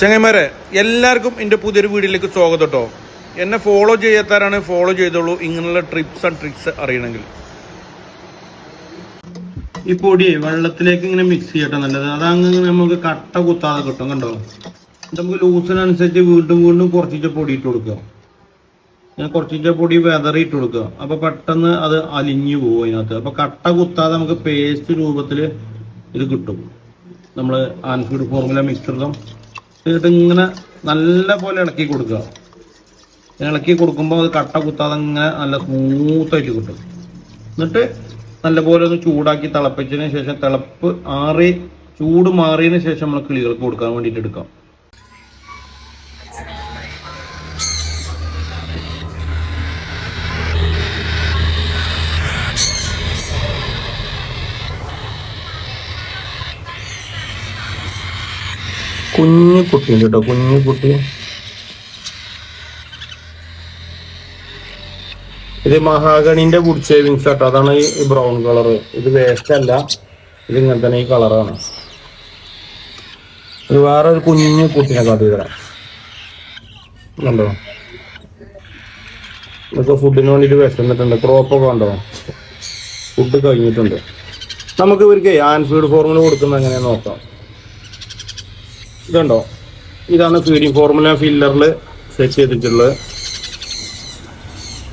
ചങ്ങന്മാരെ എല്ലാവർക്കും എന്റെ പുതിയൊരു വീഡിയോയിലേക്ക് സ്വാഗതം കേട്ടോ എന്നെ ഫോളോ ചെയ്യാത്തവരാണ് ഫോളോ ചെയ്തോളൂ. ഇങ്ങനെയുള്ള ട്രിപ്സ് ആൻഡ് ട്രിക്സ് അറിയണമെങ്കിൽ. ഈ പൊടി വെള്ളത്തിലേക്ക് ഇങ്ങനെ മിക്സ് ചെയ്യട്ടെ നല്ലത്. അതങ്ങനെ നമുക്ക് കട്ട കുത്താതെ കിട്ടും കണ്ടോ? നമുക്ക് ലൂസിനനുസരിച്ച് വീണ്ടും വീണ്ടും കുറച്ചിട്ട് പൊടി ഇട്ട് കൊടുക്കുക. ഞാൻ കുറച്ചിട്ട് പൊടി വെതറി ഇട്ട് കൊടുക്കുക. അപ്പൊ പെട്ടെന്ന് അത് അലിഞ്ഞു പോകും അതിനകത്ത്. അപ്പൊ കട്ട കുത്താതെ നമുക്ക് പേസ്റ്റ് രൂപത്തിൽ ഇത് കിട്ടും. നമ്മൾ ആൻഫീഡ് ഫോർമുല മിക്സറിലും ഇങ്ങനെ നല്ല പോലെ ഇളക്കി കൊടുക്കുക. ഇളക്കി കൊടുക്കുമ്പോൾ അത് കട്ട കുത്താതെ ഇങ്ങനെ നല്ല സ്മൂത്തായിട്ട് കിട്ടും. എന്നിട്ട് നല്ലപോലെ ഒന്ന് ചൂടാക്കി തിളപ്പിച്ചതിന് ശേഷം തിളപ്പ് ആറി ചൂട് മാറിയതിന് ശേഷം നമ്മൾ കിളികൾക്ക് കൊടുക്കാൻ വേണ്ടിയിട്ട് എടുക്കാം. കുഞ്ഞു കുട്ടിയുണ്ട് കേട്ടോ കുഞ്ഞു കുട്ടി. ഇത് മഹാഗണിന്റെ വുഡ് സേവിങ്സ് കേട്ടോ അതാണ് ഈ ബ്രൗൺ കളർ ഇത് വേസ്റ്റ് അല്ല ഇത് ഇങ്ങനെ തന്നെ ഈ കളറാണ് ഇത് വേറെ ഒരു കുഞ്ഞു കുട്ടിനെ കാട്ടി തരാം. കണ്ടോ? ഇതൊക്കെ ഫുഡിന് വേണ്ടിയിട്ട് വിശന്നിട്ടുണ്ട് ക്രോപ്പൊക്കെ ഉണ്ടോ ഫുഡ് കഴിഞ്ഞിട്ടുണ്ട്. നമുക്ക് ഇവർക്ക് ആൻഫീഡ് ഫോർമുല കൊടുക്കുന്നത് എങ്ങനെയാ നോക്കാം. ഇതുണ്ടോ? ഇതാണ് ഫീഡിങ് ഫോർമുല ഫില്ലറിൽ സെറ്റ് ചെയ്തിട്ടുള്ളത്.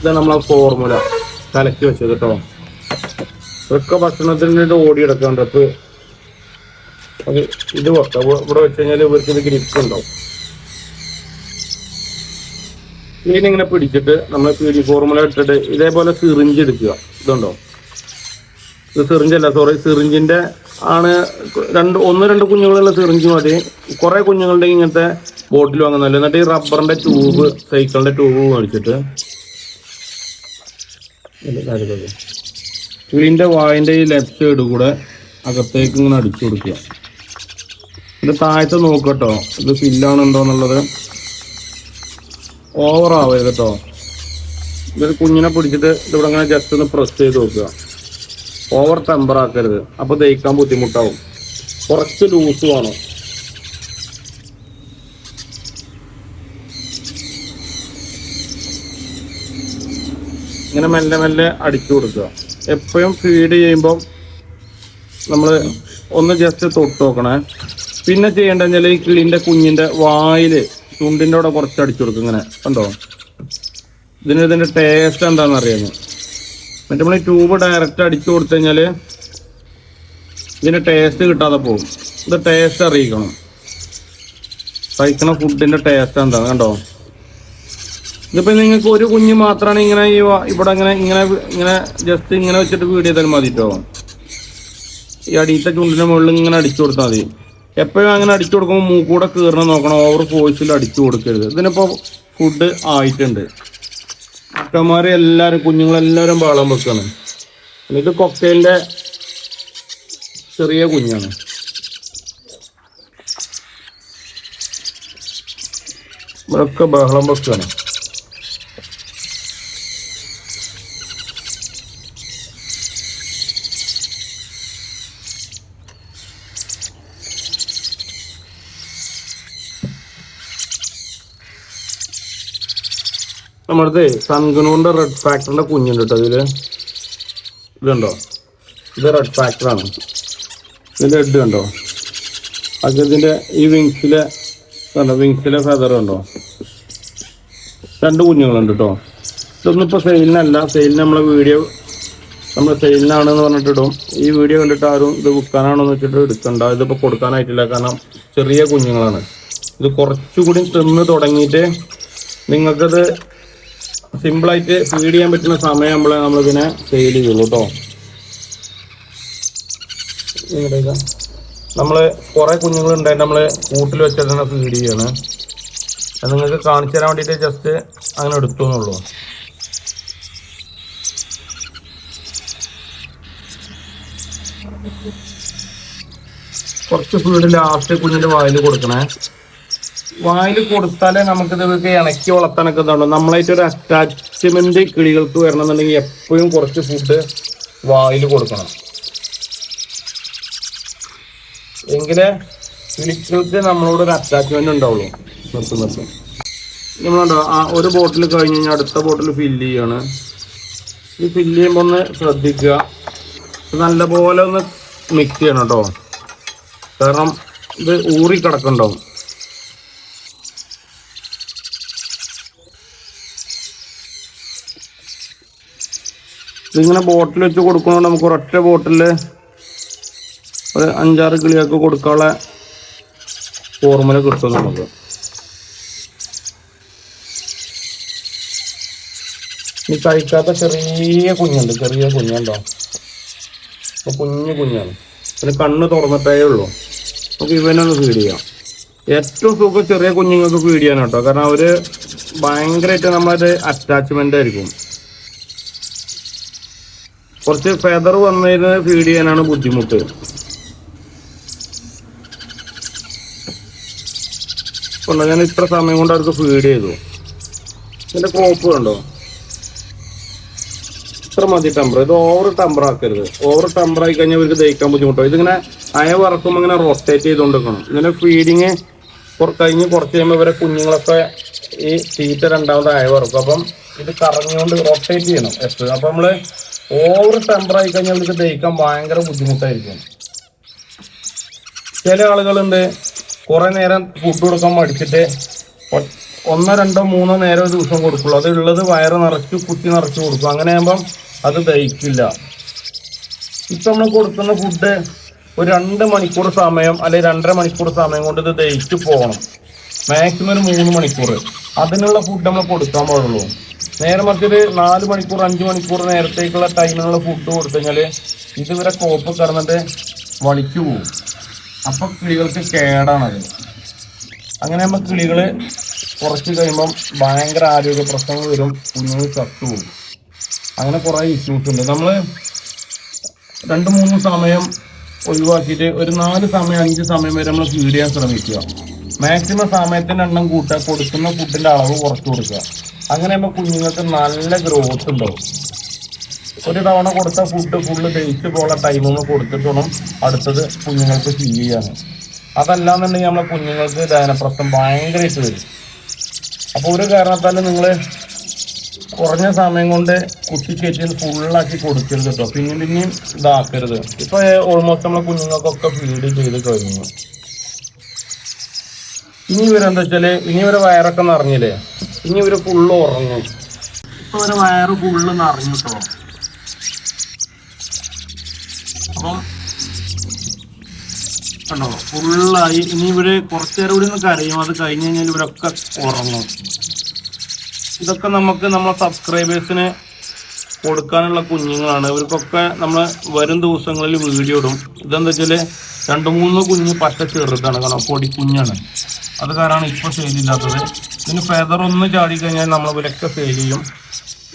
ഇതാണ് നമ്മളെ ഫോർമുല കലക്കി വെച്ചത് കേട്ടോ ഇതൊക്കെ ഭക്ഷണത്തിന് ഓടി എടുക്കാണ്ട് ഇപ്പൊ അത് ഇത് വെക്കാം. ഇവ- ഇവിടെ വെച്ച് കഴിഞ്ഞാൽ ഇവർക്ക് ഇത് ഗ്രിപ്പ് ഉണ്ടാവും. ഇതിനിങ്ങനെ പിടിച്ചിട്ട് നമ്മൾ ഫീഡിങ് ഫോർമുല ഇട്ടിട്ട് ഇതേപോലെ സിറിഞ്ച് എടുക്കുക. ഇതുണ്ടോ? ഇത് സിറിഞ്ചല്ല സോറി സിറിഞ്ചിന്റെ ആണ് രണ്ട് ഒന്ന് രണ്ട് കുഞ്ഞുങ്ങളുള്ള സിറിഞ്ച് മതി. കുറെ കുഞ്ഞുങ്ങളുടെ ഇങ്ങനത്തെ ബോട്ടിൽ വാങ്ങുന്നില്ല എന്നിട്ട് ഈ റബ്ബറിന്റെ ട്യൂബ് സൈക്കിളിന്റെ ട്യൂബ് മേടിച്ചിട്ട്. ഇതിന്റെ വായിന്റെ ഈ ലെഫ്റ്റ് സൈഡ് കൂടെ അകത്തേക്ക് ഇങ്ങനെ അടിച്ചു കൊടുക്കുക. ഇത് താഴത്തെ നോക്കട്ടോ. ഇത് ഫില്ലാണുണ്ടോ എന്നുള്ളത്. ഓവർ ആവരുത് കേട്ടോ. ഇത് കുഞ്ഞിനെ പിടിച്ചിട്ട് ഇതിവിടെ ഇങ്ങനെ ജസ്റ്റ് ഒന്ന് പ്രസ് ചെയ്ത് നോക്കുക. ഓവർ ടെമ്പർ ആക്കരുത്. അപ്പൊ ദഹിക്കാൻ ബുദ്ധിമുട്ടാവും. കുറച്ച് ലൂസ് വേണം. ഇങ്ങനെ മെല്ലെ മെല്ലെ അടിച്ചു കൊടുക്കുക. എപ്പോഴും ഫീഡ് ചെയ്യുമ്പോൾ നമ്മൾ ഒന്ന് ജസ്റ്റ് തൊട്ട് നോക്കണേ. പിന്നെ ചെയ്യേണ്ടതെന്ന് വെച്ചാൽ ഈ കിളിന്റെ കുഞ്ഞിന്റെ വായിൽ ചുണ്ടിന്റെ അവിടെ കുറച്ച് അടിച്ചു കൊടുക്കും ഇങ്ങനെ. കണ്ടോ? ഇതിന് ഇതിന്റെ ടേസ്റ്റ് എന്താണെന്ന് അറിയാം എന്നിട്ട് നമ്മൾ ട്യൂബ് ഡയറക്റ്റ് അടിച്ചു കൊടുത്തു കഴിഞ്ഞാൽ ഇതിന്റെ ടേസ്റ്റ് കിട്ടാതെ പോകും. ഇത് ടേസ്റ്റ് അറിയിക്കണം. കഴിക്കണ ഫുഡിന്റെ ടേസ്റ്റ് എന്താണ് കണ്ടോ? ഇതിപ്പോൾ നിങ്ങൾക്ക് ഒരു കുഞ്ഞ് മാത്രമാണ് ഇങ്ങനെ ഈ ഇവിടെ ഇങ്ങനെ ഇങ്ങനെ ഇങ്ങനെ ജസ്റ്റ് ഇങ്ങനെ വെച്ചിട്ട് വീട് ചെയ്താൽ മതി കേട്ടോ ഈ അടിയത്തെ ചുണ്ടിന്റെ മുകളിൽ ഇങ്ങനെ അടിച്ചു കൊടുത്താൽ മതി. എപ്പോഴും അങ്ങനെ അടിച്ചു കൊടുക്കുമ്പോൾ മൂക്കൂടെ കീറണം നോക്കണം. ഓവർ ഫോഴ്സിൽ അടിച്ചു കൊടുക്കരുത്. ഇതിനിപ്പോൾ ഫുഡ് ആയിട്ടുണ്ട്. അക്കന്മാരെ എല്ലാവരും കുഞ്ഞുങ്ങളെല്ലാവരും ബാളം വെക്കാണ് എന്നിട്ട് കൊക്കയിന്റെ ചെറിയ കുഞ്ഞാണ്. ഇവരൊക്കെ ബഹളം വെക്കാണ്. നമ്മുടെ സൺഗണൂന്റെ റെഡ് ഫാക്ടറിന്റെ കുഞ്ഞുണ്ട് കേട്ടോ ഇതിൽ. ഇതുണ്ടോ? ഇത് റെഡ് ഫാക്ടറാണ് ഇതിന്റെ ഹെഡ് കണ്ടോ? അത് ഈ വിങ്സിലെ വിങ്സിലെ ഫെദർ കണ്ടോ രണ്ട് കുഞ്ഞുങ്ങളുണ്ട് കേട്ടോ ഇതൊന്നും ഇപ്പൊ സെയിലിനല്ല സെയിലിന് നമ്മളെ വീഡിയോ നമ്മൾ സെയിലിനാണെന്ന് പറഞ്ഞിട്ട് ഇടും ഈ വീഡിയോ കണ്ടിട്ട് ആരും ഇത് വിൽക്കാനാണെന്ന് വെച്ചിട്ട് എടുക്കണ്ട. ഇതിപ്പോ കൊടുക്കാനായിട്ടില്ല. കാരണം ചെറിയ കുഞ്ഞുങ്ങളാണ്. ഇത് കുറച്ചുകൂടി തിന്ന് തുടങ്ങിയിട്ട് നിങ്ങൾക്കത് സിമ്പിളായിട്ട് ഫീഡ് ചെയ്യാൻ പറ്റുന്ന സമയം നമ്മൾ നമ്മളിതിനെ സെയിൽ ചെയ്യുള്ളൂ കേട്ടോ നമ്മൾ കുറേ കുഞ്ഞുങ്ങൾ ഉണ്ടായിട്ട് നമ്മൾ കൂട്ടിൽ വെച്ചിട്ടാണ് ഫീഡ് ചെയ്യാണ് അത് നിങ്ങൾക്ക് കാണിച്ചു തരാൻ വേണ്ടിയിട്ട് ജസ്റ്റ് അങ്ങനെ എടുത്തു എന്നുള്ളൂ കുറച്ച് ഫീഡ് ലാസ്റ്റ് കുഞ്ഞിന്റെ വായിൽ കൊടുക്കണേ. വായിൽ കൊടുത്താലേ നമുക്ക് ഇതൊക്കെ ഇണക്കി വളർത്താനൊക്കെ ഉണ്ടാവും നമ്മളായിട്ട് ഒരു അറ്റാച്ച്മെന്റ് കിളികൾക്ക് വരണമെന്നുണ്ടെങ്കിൽ എപ്പോഴും കുറച്ച് ഫുഡ് വായിൽ കൊടുക്കണം. എങ്കിലേ കിളികൾക്ക് നമ്മളോട് ഒരു അറ്റാച്ച്മെന്റ് ഉണ്ടാവുള്ളൂ. നിർത്തും നിർത്തും. നമ്മളുണ്ടോ ആ ഒരു ബോട്ടിൽ കഴിഞ്ഞ് കഴിഞ്ഞാൽ അടുത്ത ബോട്ടിൽ ഫില്ല് ചെയ്യാണ്. ഈ ഫില്ല് ചെയ്യുമ്പോൾ ഒന്ന് ശ്രദ്ധിക്കുക. നല്ലപോലെ ഒന്ന് മിക്സ് ചെയ്യണം കേട്ടോ. കാരണം ഇത് ഊറി കിടക്കുന്നുണ്ടാവും ഇതിങ്ങനെ ബോട്ടിൽ വെച്ച് കൊടുക്കുന്നതുകൊണ്ട് നമുക്ക് ഒരൊറ്റ ബോട്ടിൽ ഒരു അഞ്ചാറ് കിളിയൊക്കെ കൊടുക്കാനുള്ള ഫോർമുല കിട്ടും നമുക്ക്. ഈ കഴിക്കാത്ത ചെറിയ കുഞ്ഞുണ്ട്. ചെറിയ കുഞ്ഞുണ്ടോ? അപ്പൊ കുഞ്ഞു കുഞ്ഞാണ്. പിന്നെ കണ്ണ് തുറന്നിട്ടേ ഉള്ളൂ. നമുക്ക് ഇവനൊന്ന് ഫീഡ് ചെയ്യാം. ഏറ്റവും സുഖം ചെറിയ കുഞ്ഞുങ്ങൾക്ക് ഫീഡ് ചെയ്യാൻ കേട്ടോ കാരണം അവർ ഭയങ്കരമായിട്ട് നമ്മളത് അറ്റാച്ച്മെന്റ് ആയിരിക്കും. കുറച്ച് ഫെദർ വന്നതിന് ഫീഡ് ചെയ്യാനാണ് ബുദ്ധിമുട്ട്. ഞാൻ ഇത്ര സമയം കൊണ്ട് അവർക്ക് ഫീഡ് ചെയ്തു. എന്റെ കോപ്പ് കണ്ടോ? ഇത്ര മതി ടെമ്പർ ഇത് ഓവർ ടെമ്പർ ആക്കരുത്. ഓവർ ടെമ്പർ ആയി കഴിഞ്ഞാൽ ഇവർക്ക് ദഹിക്കാൻ ബുദ്ധിമുട്ടോ ഇതിങ്ങനെ അയ വറക്കുമ്പോൾ ഇങ്ങനെ റൊട്ടേറ്റ് ചെയ്തുകൊണ്ടിരിക്കണം ഇങ്ങനെ ഫീഡിങ് കഴിഞ്ഞ് കുറച്ച് കഴിയുമ്പോൾ ഇവരെ കുഞ്ഞുങ്ങളൊക്കെ ഈ തീറ്റ രണ്ടാമത് അയ വറക്കും. അപ്പം ഇത് കറങ്ങിയോണ്ട് റൊട്ടേറ്റ് ചെയ്യണം. എപ്പോഴും. അപ്പം നമ്മൾ ഓവർ ടെമ്പർ ആയി കഴിഞ്ഞാൽ ഇത് ദഹിക്കാൻ ഭയങ്കര ബുദ്ധിമുട്ടായിരിക്കും. ചില ആളുകളുണ്ട് കുറെ നേരം ഫുഡ് കൊടുക്കാൻ മടിച്ചിട്ട് ഒന്നോ രണ്ടോ മൂന്നോ നേരം ഒരു ദിവസം കൊടുക്കുള്ളൂ. അത് ഉള്ളത് വയറ് നിറച്ച് കുത്തി നിറച്ച് കൊടുക്കും. അങ്ങനെ ആകുമ്പം അത് ദഹിക്കില്ല. ഇപ്പം നമ്മൾ കൊടുക്കുന്ന ഫുഡ് ഒരു രണ്ട് മണിക്കൂർ സമയം അല്ലെങ്കിൽ രണ്ടര മണിക്കൂർ സമയം കൊണ്ട് ഇത് ദഹിച്ചു പോകണം. മാക്സിമം ഒരു മൂന്ന് മണിക്കൂർ. അതിനുള്ള ഫുഡ് നമ്മൾ കൊടുക്കാൻ പാടുള്ളൂ. നേരെ മറിച്ചൊരു നാല് മണിക്കൂർ അഞ്ച് മണിക്കൂർ നേരത്തേക്കുള്ള ടൈമിനുള്ള ഫുഡ് കൊടുത്തു കഴിഞ്ഞാൽ ഇതുവരെ കോപ്പ് കിടന്നിട്ട് വളിച്ചു പോകും അപ്പൊ കിളികൾക്ക് കേടാണത് അങ്ങനെ നമ്മൾ കിളികൾ കുറച്ച് കഴിയുമ്പം ഭയങ്കര ആരോഗ്യ പ്രശ്നങ്ങൾ വരും കുഞ്ഞുങ്ങൾ ചത്തുപോകും അങ്ങനെ കുറെ ഇഷ്യൂസ് ഉണ്ട്. നമ്മൾ രണ്ട് മൂന്ന് സമയം ഒഴിവാക്കിയിട്ട് ഒരു നാല് സമയം അഞ്ച് സമയം വരെ നമ്മൾ ഫീഡ് ചെയ്യാൻ ശ്രമിക്കുക. മാക്സിമം സമയത്തിന്റെ എണ്ണം കൂട്ടുക കൊടുക്കുന്ന ഫുഡിന്റെ അളവ് കുറച്ച് കൊടുക്കുക. അങ്ങനെ ആകുമ്പോൾ കുഞ്ഞുങ്ങൾക്ക് നല്ല ഗ്രോത്ത് ഉണ്ടാവും. ഒരു തവണ കൊടുത്ത ഫുഡ് ഫുള്ള് ദഹിച്ച് പോലെ ടൈമൊന്ന് കൊടുത്തിട്ട് അടുത്തത് കുഞ്ഞുങ്ങൾക്ക് ഫീൽ ചെയ്യാൻ അതല്ലാന്നുണ്ടെങ്കിൽ നമ്മളെ കുഞ്ഞുങ്ങൾക്ക് ദഹനപ്രശ്നം ഭയങ്കരമായിട്ട് വരും. അപ്പോൾ ഒരു കാരണത്താലും നിങ്ങൾ കുറഞ്ഞ സമയം കൊണ്ട് കുത്തിക്കയറ്റി ഫുള്ളാക്കി കൊടുക്കരുത് കേട്ടോ പിന്നെയും പിന്നെയും ഇതാക്കരുത്. ഇപ്പോൾ ഓൾമോസ്റ്റ് നമ്മളെ കുഞ്ഞുങ്ങൾക്കൊക്കെ ഫീഡ് ചെയ്ത് കഴിഞ്ഞു. ഇനി ഇവരെന്താ വെച്ചാൽ ഇനി ഇവരെ വയറൊക്കെ നിറഞ്ഞില്ലേ? ഇനി ഇവർ ഫുള്ള് ഉറങ്ങും. ഇപ്പൊ വയറ് ഫുള്ള് നിറഞ്ഞു കേട്ടോ അപ്പം കണ്ടോ? ഫുള്ളായി ഇനി ഇവർ കുറച്ചു നേരം കൂടി ഒന്ന് കരയും. അത് കഴിഞ്ഞ് കഴിഞ്ഞാൽ ഇവരൊക്കെ ഉറങ്ങും. ഇതൊക്കെ നമുക്ക് നമ്മളെ സബ്സ്ക്രൈബേഴ്സിന് കൊടുക്കാനുള്ള കുഞ്ഞുങ്ങളാണ്. ഇവർക്കൊക്കെ നമ്മൾ വരും ദിവസങ്ങളിൽ വീഡിയോ ഇടും. ഇതെന്താ വെച്ചാൽ രണ്ട് മൂന്ന് കുഞ്ഞ് പച്ച ചെറുതാണ്. കാരണം പൊടി കുഞ്ഞാണ്. അത് കാരണമാണ് ഇപ്പൊ സെയിൽ ഇല്ലാത്തത്. ഇതിന് ചാടി കഴിഞ്ഞാൽ നമ്മൾ വിലക്ക് സെയിൽ ചെയ്യും.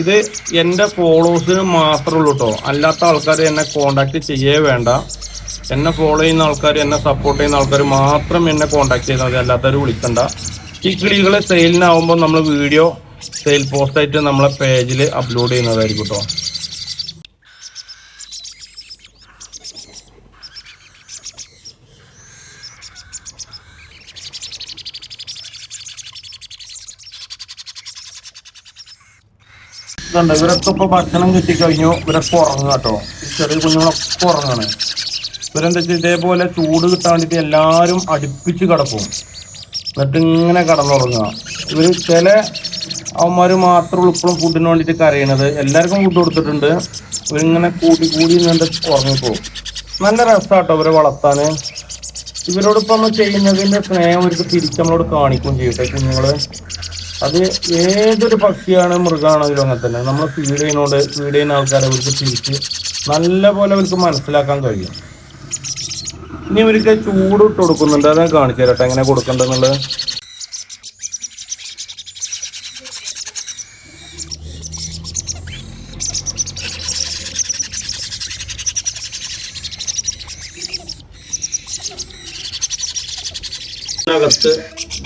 ഇത് എന്റെ ഫോളോവേഴ്സിന് മാത്രമേ ഉള്ളൂ കേട്ടോ അല്ലാത്ത ആൾക്കാർ എന്നെ കോണ്ടാക്ട് ചെയ്യേ വേണ്ട. എന്നെ ഫോളോ ചെയ്യുന്ന ആൾക്കാർ എന്നെ സപ്പോർട്ട് ചെയ്യുന്ന ആൾക്കാർ മാത്രം എന്നെ കോണ്ടാക്ട് ചെയ്താൽ മതി. അല്ലാത്തവർ വിളിക്കണ്ട. ഈ കിളികളെ സെയിലിനാവുമ്പോൾ നമ്മൾ വീഡിയോ സെയിൽ പോസ്റ്റായിട്ട് നമ്മളെ പേജിൽ അപ്ലോഡ് ചെയ്യുന്നതായിരിക്കും കേട്ടോ ഇതുണ്ട്. ഇവരൊക്കെ ഇപ്പൊ ഭക്ഷണം കിട്ടിക്കഴിഞ്ഞു. ഇവരൊക്കെ ഉറങ്ങുക കേട്ടോ. ചെറിയ കുഞ്ഞുങ്ങളൊക്കെ ഉറങ്ങാണ്. ഇവരെന്താ വെച്ചാൽ ഇതേപോലെ ചൂട് കിട്ടാൻ വേണ്ടിയിട്ട് എല്ലാവരും അടുപ്പിച്ച് കിടക്കും. എന്നിട്ട് ഇങ്ങനെ കിടന്നുറങ്ങുക. ഇവർ ചില അവന്മാര് മാത്രം ഇപ്പോഴും ഫുഡിന് വേണ്ടിയിട്ട് കരയണത്. എല്ലാവർക്കും ഫുഡ് കൊടുത്തിട്ടുണ്ട്. ഇവരിങ്ങനെ കൂടി കൂടി നിന്നിട്ട് ഉറങ്ങിപ്പോകും. നല്ല രസമാട്ടോ ഇവരെ വളർത്താന് ഇവരോടൊപ്പം നമ്മൾ ചെയ്യുന്നതിന്റെ സ്നേഹം അവർക്ക് തിരിച്ച് നമ്മളോട് കാണിക്കും ചെയ്യട്ടെ കുഞ്ഞുങ്ങൾ അത് ഏതൊരു പക്ഷിയാണ് മൃഗമാണെങ്കിലും അങ്ങനെ തന്നെ. നമ്മൾ ഫീഡ് ചെയ്യുന്നോണ്ട് ഫീഡ് ചെയ്യുന്ന ആൾക്കാരെ അവർക്ക് തിരിച്ച് നല്ല പോലെ അവർക്ക് മനസ്സിലാക്കാൻ കഴിയും. ഇനി ഇവർക്ക് ചൂട് ഇട്ട് കൊടുക്കുന്നുണ്ട്. അതാ കാണിച്ചു തരട്ടെ എങ്ങനെ കൊടുക്കണ്ടെന്നുള്ളത് അകത്ത്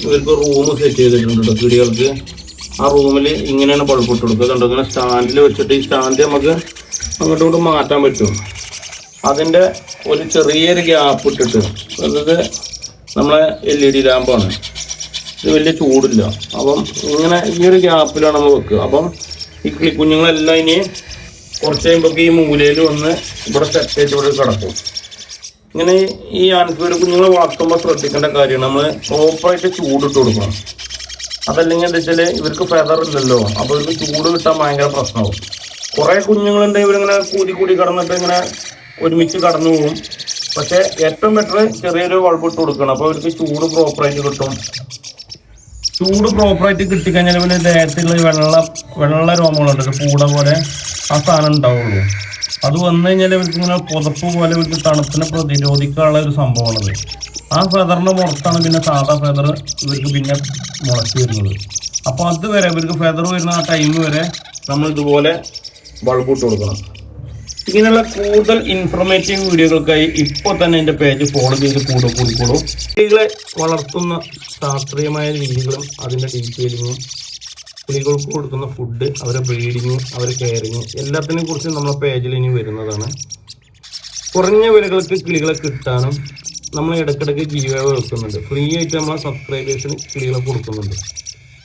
ഇവർക്ക് റൂം സെറ്റ് ചെയ്തിട്ടുണ്ട്. കിടികൾക്ക് ആ റൂമിൽ ഇങ്ങനെയാണ് ബൾബ് ഇട്ട് കൊടുക്കുക. കണ്ടോ? ഇങ്ങനെ സ്റ്റാൻഡിൽ വെച്ചിട്ട് ഈ സ്റ്റാൻഡ് നമുക്ക് അങ്ങോട്ടും കൂടെ മാറ്റാൻ പറ്റും. അതിന്റെ ഒരു ചെറിയൊരു ഗ്യാപ്പ് ഇട്ടിട്ട് അതായത് നമ്മളെ എൽ ഇ ഡി ലാമ്പാണ് ഇത് വലിയ ചൂടില്ല. അപ്പം ഇങ്ങനെ ഈ ഒരു ഗ്യാപ്പിലാണ് നമ്മൾ വെക്കുക. അപ്പം ഈ കിളിക്കുഞ്ഞുങ്ങളെല്ലാം ഇനി കുറച്ച് കഴിയുമ്പോൾ ഈ മൂലയിൽ വന്ന് ഇവിടെ സെറ്റ് ചെയ്ത് ഇവിടെ കിടക്കും. ഇങ്ങനെ ഈ ആൻഫീഡ് കുഞ്ഞുങ്ങളെ വളർത്തുമ്പോൾ ശ്രദ്ധിക്കേണ്ട കാര്യം നമ്മൾ പ്രോപ്പറായിട്ട് ചൂടിട്ട് കൊടുക്കണം. അതല്ലെങ്കിൽ എന്താ വെച്ചാൽ ഇവർക്ക് ഫെദർ ഇല്ലല്ലോ അപ്പോൾ ഇവർക്ക് ചൂട് കിട്ടാൻ ഭയങ്കര പ്രശ്നമാവും. കുറേ കുഞ്ഞുങ്ങളുണ്ട് ഇവരിങ്ങനെ കൂടി കൂടി കടന്നിട്ട് ഇങ്ങനെ ഒരുമിച്ച് കടന്നു പോകും. പക്ഷേ ഏറ്റവും ബെറ്റർ ചെറിയൊരു ബൾബ് കൊടുക്കണം. അപ്പോൾ ഇവർക്ക് ചൂട് പ്രോപ്പറായിട്ട് കിട്ടും. ചൂട് പ്രോപ്പറായിട്ട് കിട്ടിക്കഴിഞ്ഞാൽ പിന്നെ ദേഹത്തുള്ള വെള്ള വെള്ള രോമങ്ങളുണ്ട് കൂടെ പോലെ ആ സാധനം ഉണ്ടാവുള്ളൂ. അത് വന്നു കഴിഞ്ഞാൽ ഇവർക്ക് ഇങ്ങനെ പുതപ്പ് പോലെ ഇവർക്ക് തണുപ്പിനെ പ്രതിരോധിക്കാനുള്ള ഒരു സംഭവമാണത്. ആ ഫെദറിന്റെ പുറത്താണ് പിന്നെ സാധാ ഫെദർ ഇവർക്ക് പിന്നെ മുളച്ച് വരുന്നത്. അപ്പോൾ അതുവരെ ഇവർക്ക് ഫെദർ വരുന്ന ആ ടൈം വരെ നമ്മൾ ഇതുപോലെ ബൾബ് ഇട്ട് കൊടുക്കണം. ഇങ്ങനെയുള്ള കൂടുതൽ ഇൻഫർമേറ്റീവ് വീഡിയോകൾക്കായി ഇപ്പോൾ തന്നെ എന്റെ പേജ് ഫോളോ ചെയ്ത് കൂടെ കൂടിക്കോളൂ. കുട്ടികളെ വളർത്തുന്ന ശാസ്ത്രീയമായ രീതികളും അതിന്റെ ഡീറ്റെയിലിങ്ങും കുട്ടികൾക്ക് കൊടുക്കുന്ന ഫുഡ് അവരെ ബ്രീഡിങ് അവരെ കെയറിങ് എല്ലാത്തിനെ കുറിച്ച് നമ്മളെ പേജിൽ ഇനി വരുന്നതാണ്. കുറഞ്ഞ വിലകൾക്ക് കിളികളെ കിട്ടാനും നമ്മൾ ഇടയ്ക്കിടയ്ക്ക് ജീവ വെക്കുന്നുണ്ട് ഫ്രീ ആയിട്ട് നമ്മളെ സബ്സ്ക്രൈബേഴ്സിന് കിളികളെ കൊടുക്കുന്നുണ്ട്.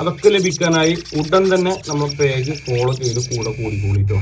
അതൊക്കെ ലഭിക്കാനായി ഉടൻ തന്നെ നമ്മൾ പേജ് ഫോളോ ചെയ്ത് കൂടെ കൂടി കൂടിട്ടോ